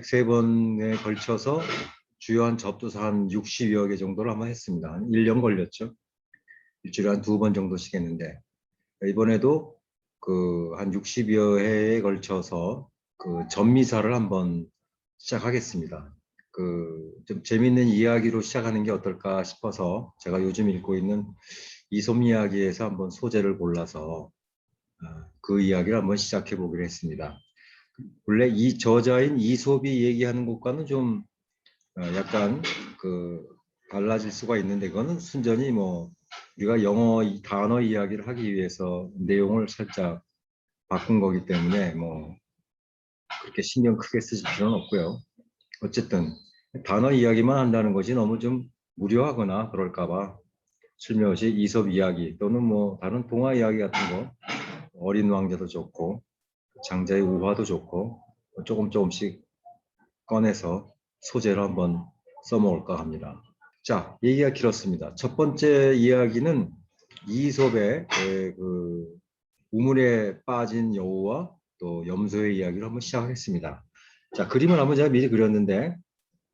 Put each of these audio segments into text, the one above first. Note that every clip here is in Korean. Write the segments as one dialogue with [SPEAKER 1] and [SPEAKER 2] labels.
[SPEAKER 1] 103번에 걸쳐서 주요한 접두사 한 60여 개 정도를 한번 했습니다. 한 1년 걸렸죠. 일주일에 한 두 번 정도씩 했는데 이번에도 그 한 60여 회에 걸쳐서 그 전미사를 한번 시작하겠습니다. 그 좀 재밌는 이야기로 시작하는 게 어떨까 싶어서 제가 요즘 읽고 있는 이솝 이야기에서 한번 소재를 골라서 아, 그 이야기를 한번 시작해 보기로 했습니다. 원래 이 저자인 이솝이 얘기하는 것과는 좀 어, 약간 그 달라질 수가 있는데 그거는 순전히 뭐 우리가 영어 이 단어 이야기를 하기 위해서 내용을 살짝 바꾼 거기 때문에 뭐 그렇게 신경 크게 쓰실 필요는 없고요. 어쨌든 단어 이야기만 한다는 것이 너무 좀 무료하거나 그럴까봐 슬며시 이솝 이야기 또는 뭐 다른 동화 이야기 같은 거 어린 왕자도 좋고 장자의 우화도 좋고 조금 조금씩 꺼내서 소재로 한번 써먹을까 합니다. 자, 얘기가 길었습니다. 첫 번째 이야기는 이솝의 에, 그 우물에 빠진 여우와 또 염소의 이야기를 한번 시작했습니다. 자, 그림을 한번 제가 미리 그렸는데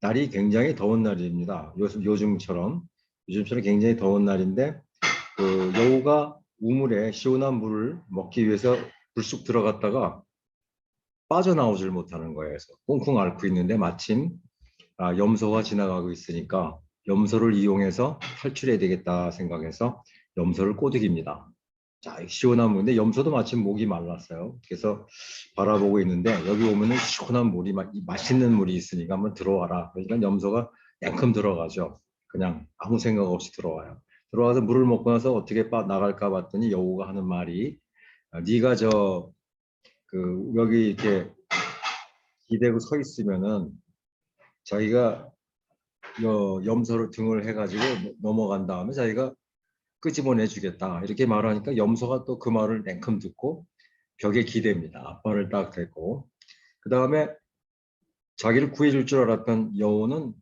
[SPEAKER 1] 날이 굉장히 더운 날입니다. 요즘, 요즘처럼 요즘처럼 굉장히 더운 날인데 그 여우가 우물에 시원한 물을 먹기 위해서 불쑥 들어갔다가 빠져나오질 못하는 거예요. 그래서 꽁꽁 앓고 있는데 마침 아, 염소가 지나가고 있으니까 염소를 이용해서 탈출해야 되겠다 생각해서 염소를 꼬드깁니다. 자, 시원한 물인데 염소도 마침 목이 말랐어요. 그래서 바라보고 있는데 여기 오면은 시원한 물이 마, 맛있는 물이 있으니까 한번 들어와라. 그러니까 염소가 앵큼 들어가죠. 그냥 아무 생각 없이 들어와요. 들어와서 물을 먹고 나서 어떻게 빠, 나갈까 봤더니 여우가 하는 말이 아, 네가 저 그 여기 이렇게 기대고 서 있으면은 자기가 여, 염소를 등을 해가지고 넘어간 다음에 자기가 끄집어내 주겠다 이렇게 말하니까 염소가 또 그 말을 냉큼 듣고 벽에 기댑니다. 앞발을 딱 대고 그 다음에 자기를 구해줄 줄 알았던 여우는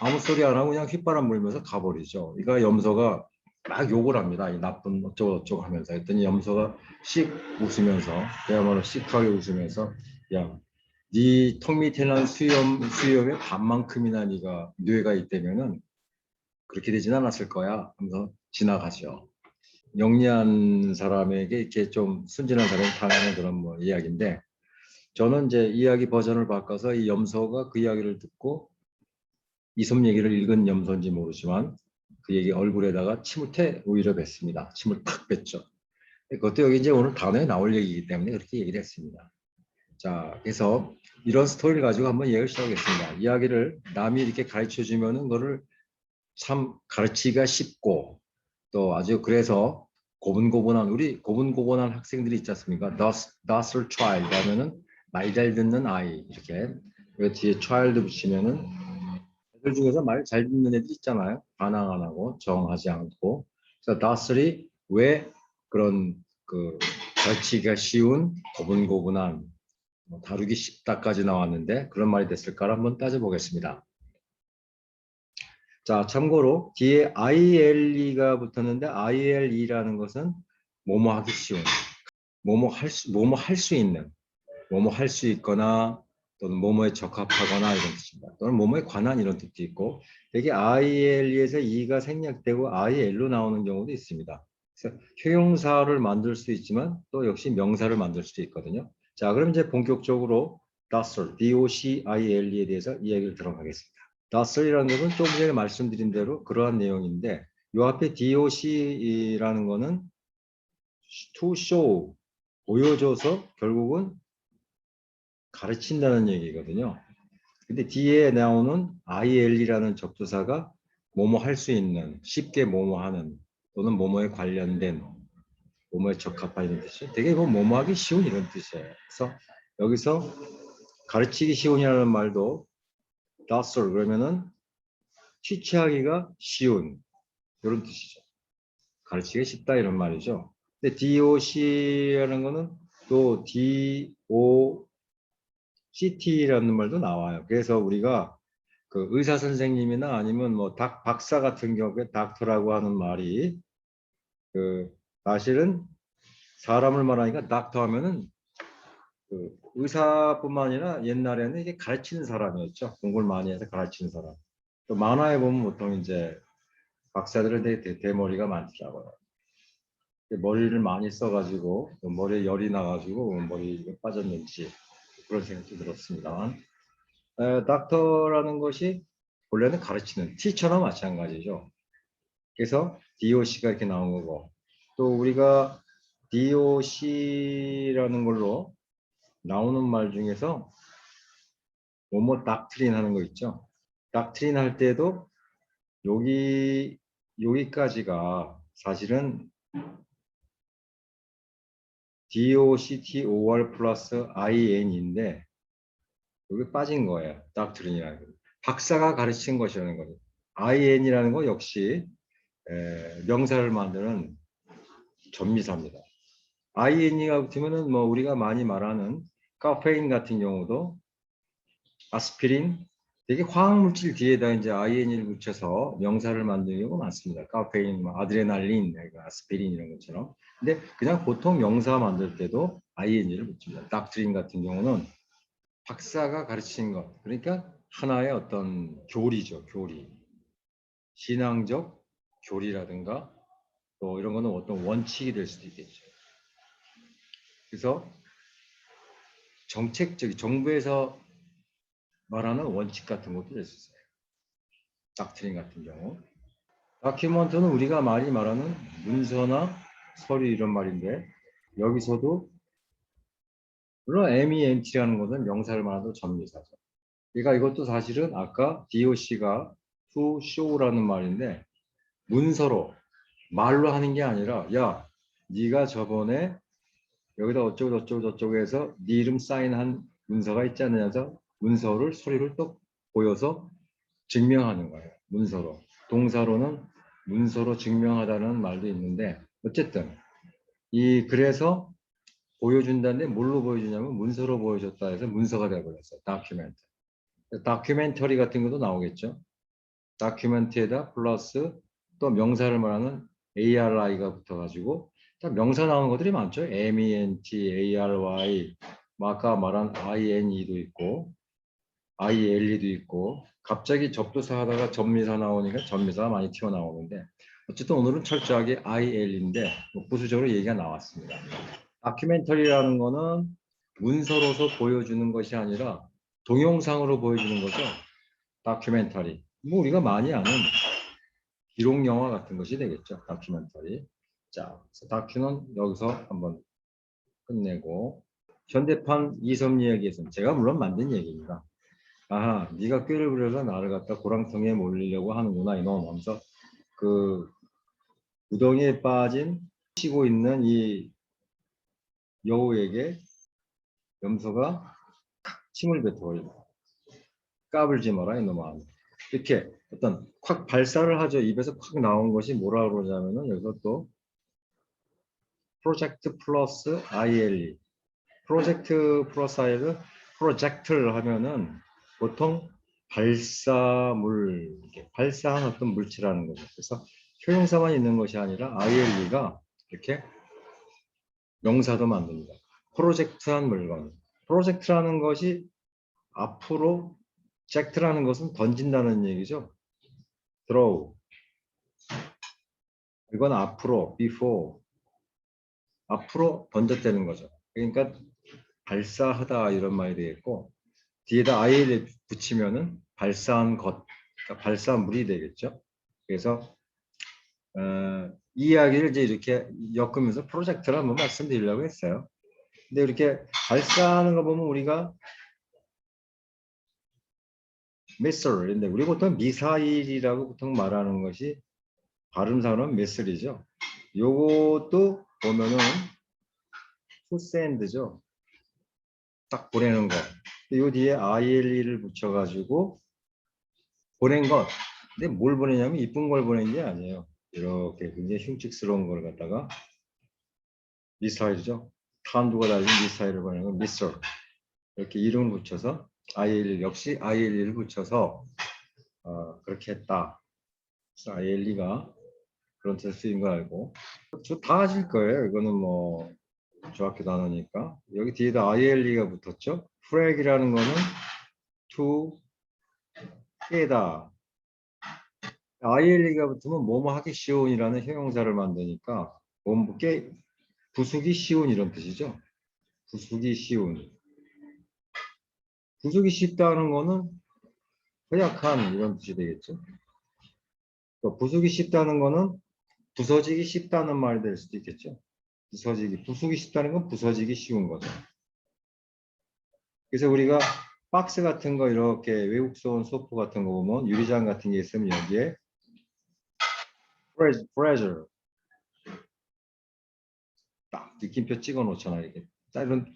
[SPEAKER 1] 아무 소리 안 하고 그냥 휘바람 불면서 가버리죠. 그러니까 염소가 막 욕을 합니다. 이 나쁜 어쩌고 저쩌고 하면서 했더니 염소가 씩 웃으면서 그야말로 시크하게 웃으면서 야 네 턱 밑에 난 수염 수염의 반만큼이나 네가 뇌가 있다면은 그렇게 되진 않았을 거야 하면서 지나가죠. 영리한 사람에게 이렇게 좀 순진한 사람이 당하는 그런 뭐 이야기인데 저는 이제 이야기 버전을 바꿔서 이 염소가 그 이야기를 듣고 이솝 얘기를 읽은 염소인지 모르지만 그 얘기 얼굴에다가 침을 태 오히려 뱉습니다. 침을 탁 뱉죠. 그것도 여기 이제 오늘 단어에 나올 얘기이기 때문에 그렇게 얘기를 했습니다. 자, 그래서 이런 스토리를 가지고 한번 얘기를 시작하겠습니다. 이야기를 남이 이렇게 가르쳐 주면은 그거를 참 가르치기가 쉽고 또 아주 그래서 고분고분한 우리 고분고분한 학생들이 있지 않습니까? docile child 하면은 말 잘 듣는 아이 이렇게 그 뒤에 child 붙이면은 애들 중에서 말 잘 듣는 애들 있잖아요. 반항 안 하고 정하지 않고 그래서 docil이 왜 그런 그 가르치기가 쉬운 고분고분한 뭐 다루기 쉽다까지 나왔는데 그런 말이 됐을까를 한번 따져보겠습니다. 자, 참고로 뒤에 ILE가 붙었는데 ILE라는 것은 뭐뭐 하기 쉬운, 뭐뭐 할 수, 뭐뭐 할 수 있는, 뭐뭐 할 수 있거나 또는 뭐뭐에 적합하거나 이런 뜻입니다. 또는 뭐뭐에 관한 이런 뜻도 있고 되게 ILE에서 E가 생략되고 IL로 나오는 경우도 있습니다. 그래서 효용사를 만들 수 있지만 또 역시 명사를 만들 수도 있거든요. 자, 그럼 이제 본격적으로 docile, D-O-C-I-L-E에 대해서 이야기를 들어가겠습니다. docil이라는 것은 조금 전에 말씀드린 대로 그러한 내용인데 요 앞에 doc라는 거는 to show, 보여줘서 결국은 가르친다는 얘기거든요. 근데 뒤에 나오는 IL이라는 접두사가 뭐뭐 할 수 있는, 쉽게 뭐뭐 하는 또는 뭐뭐에 관련된 뭐뭐에 적합한 이런 뜻이에요. 되게 뭐 뭐뭐 하기 쉬운 이런 뜻이에요. 그래서 여기서 가르치기 쉬운이라는 말도 docile 그러면은 취취하기가 쉬운 이런 뜻이죠. 가르치기 쉽다 이런 말이죠. 근데 DOC라는 거는 또 DO CT라는 말도 나와요. 그래서 우리가 그 의사 선생님이나 아니면 뭐 닥 박사 같은 경우에 닥터라고 하는 말이 그 사실은 사람을 말하니까 닥터 하면은 그 의사뿐만 아니라 옛날에는 이게 가르치는 사람이었죠. 공부를 많이 해서 가르치는 사람. 또 만화에 보면 보통 이제 박사들은 대, 대, 대머리가 많더라고요. 머리를 많이 써가지고 또 머리에 열이 나가지고 머리가 빠졌는지 그런 생각도 들었습니다. 에, 닥터라는 것이 원래는 가르치는 티처나 마찬가지죠. 그래서 DOC가 이렇게 나온 거고 또 우리가 DOC라는 걸로 나오는 말 중에서 뭐뭐 닥트린 하는 거 있죠. 닥트린 할 때도 여기 여기까지가 사실은 DOCTOR 플러스 IN인데 여기 빠진 거예요. 닥트린이라는 거. 박사가 가르친 것이라는 거죠. IN이라는 거 역시 에, 명사를 만드는 전미사입니다. IN이가 붙으면은 뭐 우리가 많이 말하는 카페인 같은 경우도 아스피린 되게 화학 물질 뒤에다 이제 IN을 붙여서 명사를 만드는 경우가 많습니다. 카페인, 뭐 아드레날린, 아스피린 이런 것처럼. 근데 그냥 보통 명사 만들 때도 IN을 붙입니다. 닥트린 같은 경우는 박사가 가르치는 것. 그러니까 하나의 어떤 교리죠, 교리. 신앙적 교리라든가 또 이런 거는 어떤 원칙이 될 수도 있겠죠. 그래서 정책적 정부에서 말하는 원칙 같은 것도 있어요. 닥트린 같은 경우. 다큐먼트는 우리가 많이 말하는 문서나 서류 이런 말인데 여기서도 물론 MENT라는 것은 명사를 말하는 전미사죠. 그러니까 이것도 사실은 아까 DOC가 to show라는 말인데 문서로 말로 하는 게 아니라 야 네가 저번에 여기다 어쩌고 저쩌고 저쩌고 해서 네 이름 사인한 문서가 있지 않느냐 해서 문서를 소리를 또 보여서 증명하는 거예요. 문서로. 동사로는 문서로 증명하다는 말도 있는데 어쨌든 이 그래서 보여준다는데 뭘로 보여주냐면 문서로 보여줬다 해서 문서가 되어버렸어요. 다큐멘트. 다큐멘터리 같은 것도 나오겠죠. 다큐멘트에다 플러스 또 명사를 말하는 ARI가 붙어가지고 명사 나오는 것들이 많죠. MENT, ARY, 뭐 아까 말한 INE도 있고 ILE도 있고 갑자기 접두사 하다가 전미사 나오니까 전미사가 많이 튀어나오는데 어쨌든 오늘은 철저하게 IL인데 뭐 부수적으로 얘기가 나왔습니다. 다큐멘터리라는 거는 문서로서 보여주는 것이 아니라 동영상으로 보여주는 거죠. 다큐멘터리. 뭐 우리가 많이 아는 기록 영화 같은 것이 되겠죠. 다큐멘터리. 자, 다큐는 여기서 한번 끝내고 현대판 이섭리 얘기에서는 제가 물론 만든 얘기입니다. 아하, 네가 꾀를 부려서 나를 갖다 고랑통에 몰리려고 하는구나 이놈 하면서 그 구덩이에 빠진 치고 있는 이 여우에게 염소가 침을 뱉어버립니다. 까불지 마라 이놈아. 이렇게 어떤 콱 발사를 하죠. 입에서 콱 나온 것이 뭐라 그러냐면은 여기서 또 프로젝트 플러스 ILE 프로젝트 플러스 IL 프로젝트를 하면은 보통 발사물 발사한 어떤 물질하는 거죠. 그래서 효용사만 있는 것이 아니라 ILE가 이렇게 명사도 만듭니다. 프로젝트한 물건. 프로젝트라는 것이 앞으로 젝트라는 것은 던진다는 얘기죠. throw. 이건 앞으로 before. 앞으로 던졌다는 거죠. 그러니까 발사하다 이런 말이 되겠고 뒤에다 i를 붙이면은 발사한 것, 그러니까 발사물이 되겠죠. 그래서 어, 이 이야기를 이제 이렇게 엮으면서 프로젝트를 한번 말씀드리려고 했어요. 근데 이렇게 발사하는 거 보면 우리가 미슬인데 우리 보통 미사일이라고 보통 말하는 것이 발음상으로는 미슬이죠. 요것도 보면은 투샌드죠. 딱 보내는 거. 요 뒤에 ILE를 붙여가지고 보낸 것. 근데 뭘 보내냐면 이쁜 걸 보낸 게 아니에요. 이렇게 굉장히 흉측스러운 걸 갖다가 미사일이죠. 탄두가 달린 미사일을 보내는 건 미슬. 이렇게 이름을 붙여서 ILE 역시 ILE를 붙여서 어, 그렇게 했다. 그래서 ILE가 그런 뜻을 쓰인 거 알고 저 다 아실 거예요. 이거는 뭐 정확히 나누니까 여기 뒤에다 ILE가 붙었죠. 프랙이라는 거는 to 깨다. ILE가 붙으면 뭐뭐 하기 쉬운이라는 형용사를 만드니까 뭐뭐 깨 부수기 쉬운 이런 뜻이죠. 부수기 쉬운. 부수기 쉽다는 거는 허약한 이런 뜻이 되겠죠. 또 부수기 쉽다는 거는 부서지기 쉽다는 말이 될 수도 있겠죠. 부서지기, 부수기 쉽다는 건 부서지기 쉬운 거죠. 그래서 우리가 박스 같은 거 이렇게 외국서 온 소프 같은 거 보면 유리장 같은 게 있으면 여기에 프레저 딱 느낌표 찍어 놓잖아 이게. 다른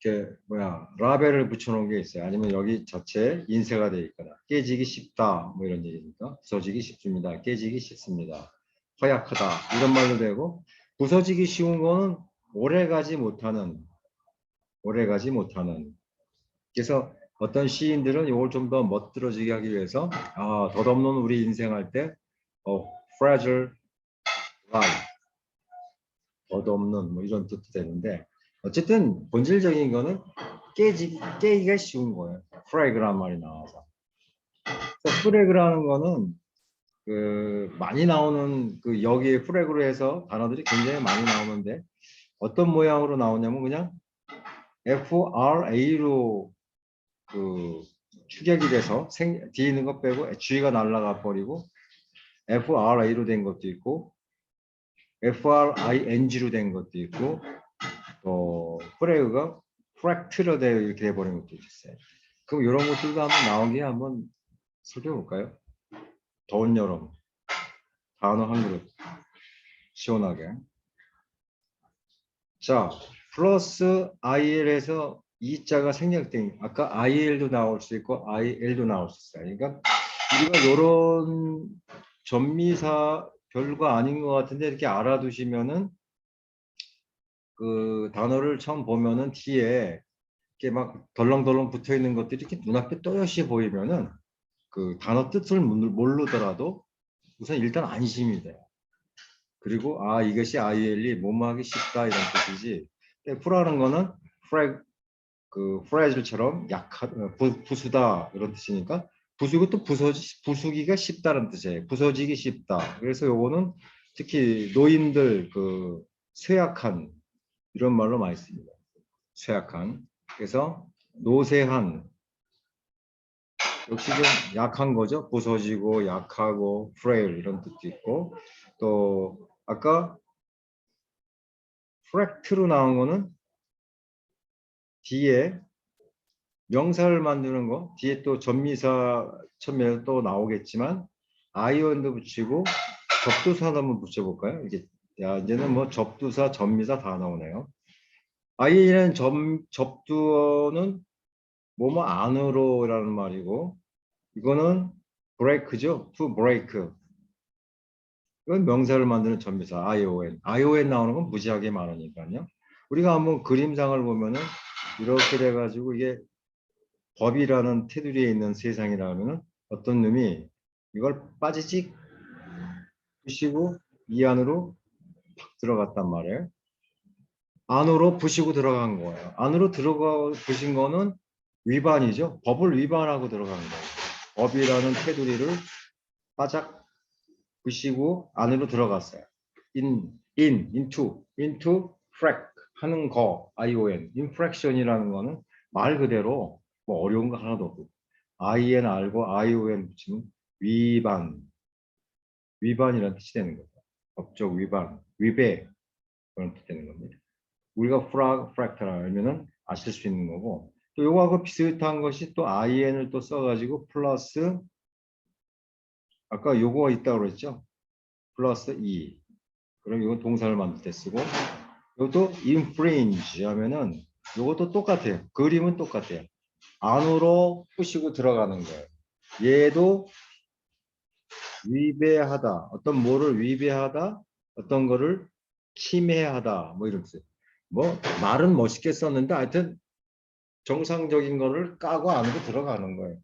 [SPEAKER 1] 이렇게 뭐야 라벨을 붙여 놓은 게 있어요. 아니면 여기 자체 인쇄가 돼 있거나 깨지기 쉽다 뭐 이런 얘기니까 부서지기 쉽습니다. 깨지기 쉽습니다. 허약하다 이런 말도 되고 부서지기 쉬운 거는 오래가지 못하는 오래가지 못하는 그래서 어떤 시인들은 이걸 좀 더 멋들어지게 하기 위해서 아 덧없는 우리 인생 할 때 어, fragile life 덧없는 뭐 이런 뜻도 되는데 어쨌든 본질적인 거는 깨지 깨기가 쉬운 거예요. 프레그란 말이 나와서. 프레그라는 거는 그 많이 나오는 그 여기에 프레그로 해서 단어들이 굉장히 많이 나오는데 어떤 모양으로 나오냐면 그냥 FRA로 그 축약이 돼서 생, 뒤에 있는 거 빼고 G가 날라가 버리고 FRA로 된 것도 있고 FRING로 된 것도 있고 또 프레그가 프랙트로 되어 이렇게 돼버린 것도 있어요. 그럼 이런 것들도 한번 나오게 한번 살펴볼까요? 더운 여름 단어 한 그릇 시원하게 자 플러스 IL에서 이자가 생략된 아까 IL도 나올 수 있고 IL도 나올 수 있어요. 그러니까 우리가 이런 전미사 별거 아닌 것 같은데 이렇게 알아두시면은 그 단어를 처음 보면은 뒤에 이렇게 막 덜렁덜렁 붙어 있는 것들이 이렇게 눈앞에 또렷이 보이면은 그 단어 뜻을 모르- 모르더라도 우선 일단 안심이 돼요. 그리고 아 이것이 IL이 뭐뭐 하기 쉽다 이런 뜻이지. 프라는 거는 프레 그 프레즈처럼 약하 어, 부, 부수다 이런 뜻이니까 부수고 또 부서지 부수기가 쉽다는 뜻이에요. 부서지기 쉽다. 그래서 요거는 특히 노인들 그 쇠약한 이런 말로 많이 씁니다. 쇠약한. 그래서 노쇠한 역시 좀 약한 거죠. 부서지고 약하고 frail 이런 뜻도 있고 또 아까 fract로 나온 거는 뒤에 명사를 만드는 거 뒤에 또 전미사 처음에 또 나오겠지만 아이언도 붙이고 접두사도 한번 붙여볼까요? 이게 야 이제는 뭐 접두사 전미사 다 나오네요. 아이는 점 접두어는 뭐뭐 안으로라는 말이고 이거는 break죠. to break. 이건 명사를 만드는 전미사 ion. ion 나오는 건 무지하게 많으니까요. 우리가 한번 그림상을 보면은 이렇게 돼가지고 이게 법이라는 테두리에 있는 세상이라면은 어떤 놈이 이걸 빠지직 부시고 이 안으로 팍 들어갔단 말이에요. 안으로 부시고 들어간 거예요. 안으로 들어가 부신 거는 위반이죠. 법을 위반하고 거예요. 법이라는 테두리를 바짝 부시고 안으로 들어갔어요. in, in, into, into, frac 하는 거, ion, infraction이라는 거는 말 그대로 뭐 어려운 거 하나도 없고 in 알고 ion 붙이면 위반, 위반이라는 뜻이 되는 거죠. 법적 위반, 위배 그런 뜻이 되는 겁니다. 우리가 프라, 프랙터를 알면은 아실 수 있는 거고 또 요거하고 비슷한 것이 또 in을 또 써가지고 플러스 아까 요거가 있다고 그랬죠? 플러스 e. 그럼 이건 동사를 만들 때 쓰고 이것도 infringe 하면은 요것도 똑같아요. 그림은 똑같아요. 안으로 부시고 들어가는 거예요. 얘도 위배하다. 어떤 뭐를 위배하다? 어떤 거를 침해하다. 뭐 이런 뜻. 뭐 말은 멋있게 썼는데 하여튼 정상적인 거를 까고 안으로 들어가는 거예요.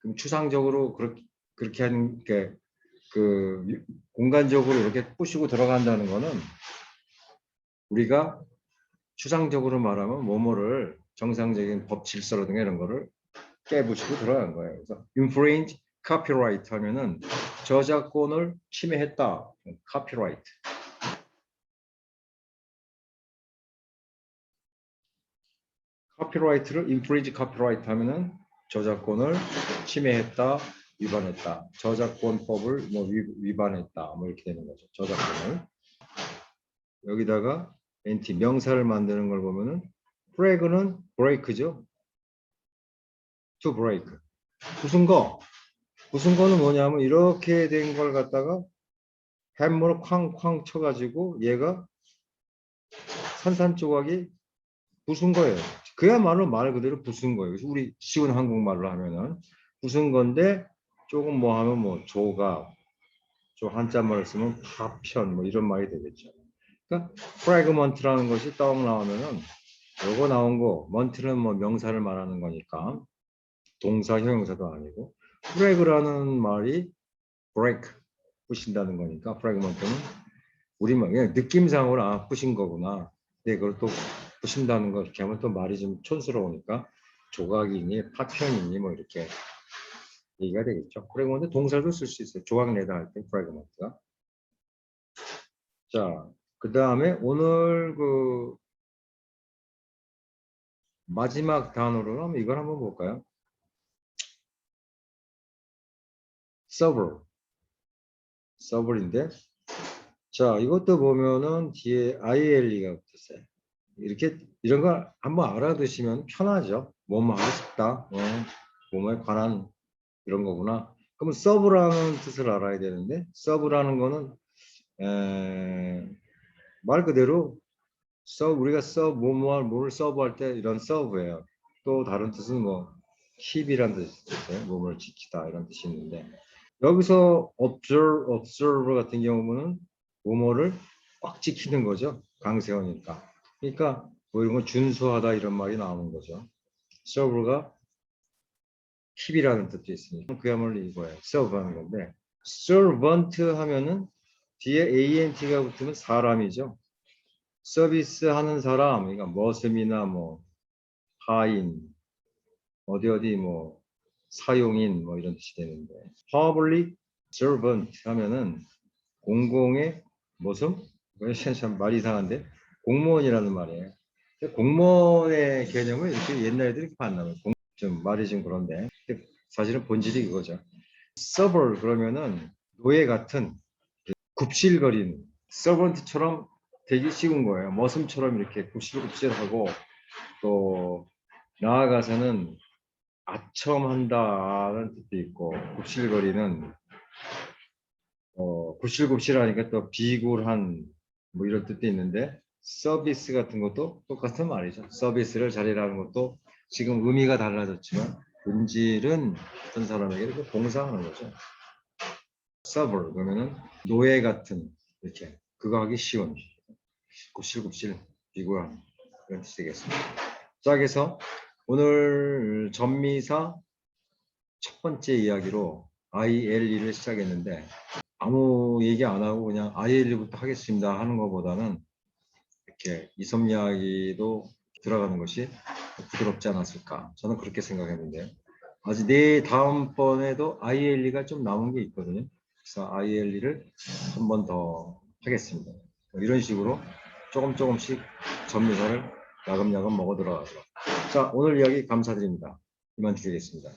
[SPEAKER 1] 그럼 추상적으로 그렇게 그렇게 게그 공간적으로 이렇게 부시고 들어간다는 거는 우리가 추상적으로 말하면 뭐뭐를 정상적인 법 질서라든가 이런 거를 깨부시고 들어간 거예요. 그래서 infringe copyright 하면은 저작권을 침해했다. copyright. Copyright를 infringe copyright 하면은 저작권을 침해했다, 위반했다. 저작권법을 뭐 위, 위반했다. 뭐 이렇게 되는 거죠. 저작권을. 여기다가 NT 명사를 만드는 걸 보면은 break는 break죠. to break. 무슨 거? 무슨 거는 뭐냐면 이렇게 된 걸 갖다가 햄머로 쾅쾅 쳐가지고 얘가 산산조각이 부순 거예요. 그야말로 말 그대로 부순 거예요. 그래서 우리 쉬운 한국말로 하면은 부순 건데 조금 뭐 하면 뭐 조각, 좀 한자말을 쓰면 파편 뭐 이런 말이 되겠죠. 그러니까 fragment라는 것이 떡 나오면은 요거 나온 거, 먼트는 뭐 명사를 말하는 거니까 동사 형용사도 아니고 브레이크라는 말이 break 부신다는 거니까 프래그먼트는 우리말 그냥 느낌상으로 아 부신 거구나. 근데 그걸 또 부신다는 거 이렇게 하면 또 말이 좀 촌스러우니까 조각이니 파편이니 뭐 이렇게 얘기가 되겠죠. 프래그먼트 동사도 쓸 수 있어요. 조각 내다 할 때 프래그먼트가. 자, 그 다음에 오늘 그 마지막 단어로 하면 이걸 한번 볼까요? 서버. 서버인데 자 이것도 보면은 뒤에 ILE가 붙었어요. 이렇게 이런 걸 한번 알아두시면 편하죠. 뭐뭐 하고 싶다. 어, 뭐뭐에 관한 이런 거구나. 그러면 서브라는 뜻을 알아야 되는데 서브라는 거는 에, 말 그대로 서 우리가 서 뭐뭐 뭐를 서브할 때 이런 서브예요. 또 다른 뜻은 뭐 킵이라는 뜻이 있어요. 몸을 지키다 이런 뜻이 있는데 여기서 observe, observe 같은 경우는 뭐뭐를 꽉 지키는 거죠. 강세어니까. 그러니까 뭐 이런 거 준수하다 이런 말이 나오는 거죠. serve가 킵이라는 뜻도 있으니까 그야말로 이거예요. serve하는 건데 servant 하면은 뒤에 ant가 붙으면 사람이죠. 서비스 하는 사람, 그러니까 머슴이나 뭐 하인, 어디 어디 뭐 사용인 뭐 이런 뜻이 되는데 public servant 하면은 공공의 모습? 참말 이상한데 공무원이라는 말이에요. 공무원의 개념을 이렇게 옛날에도 이렇게 봤나 봐요. 공- 좀 말이 좀 그런데 사실은 본질이 그거죠. 서버 그러면은 노예 같은 굽실거리는 서번트처럼 되기 쉬운 거예요. 머슴처럼 이렇게 굽실굽실하고 또 나아가서는 아첨한다는 뜻도 있고 굽실거리는 어, 굽실굽실하니까 또 비굴한 뭐 이런 뜻도 있는데 서비스 같은 것도 똑같은 말이죠. 서비스를 잘해라는 것도 지금 의미가 달라졌지만 본질은 어떤 사람에게 이렇게 봉사하는 거죠. 서버 그러면은 노예 같은 이렇게 그거 하기 쉬운 굽실굽실 비굴한 그런 뜻이 되겠습니다. 자, 그래서 오늘 전미사 첫 번째 이야기로 ILE를 시작했는데 아무 얘기 안 하고 그냥 ILE부터 하겠습니다 하는 것보다는 이렇게 이섬 이야기도 들어가는 것이 부드럽지 않았을까 저는 그렇게 생각했는데 아직 내 다음번에도 ILE가 좀 남은 게 있거든요. 그래서 ILE를 한 번 더 하겠습니다. 이런 식으로 조금 조금씩 전미사를 야금야금 먹어 들어가서 자 오늘 이야기 감사드립니다. 이만 드리겠습니다.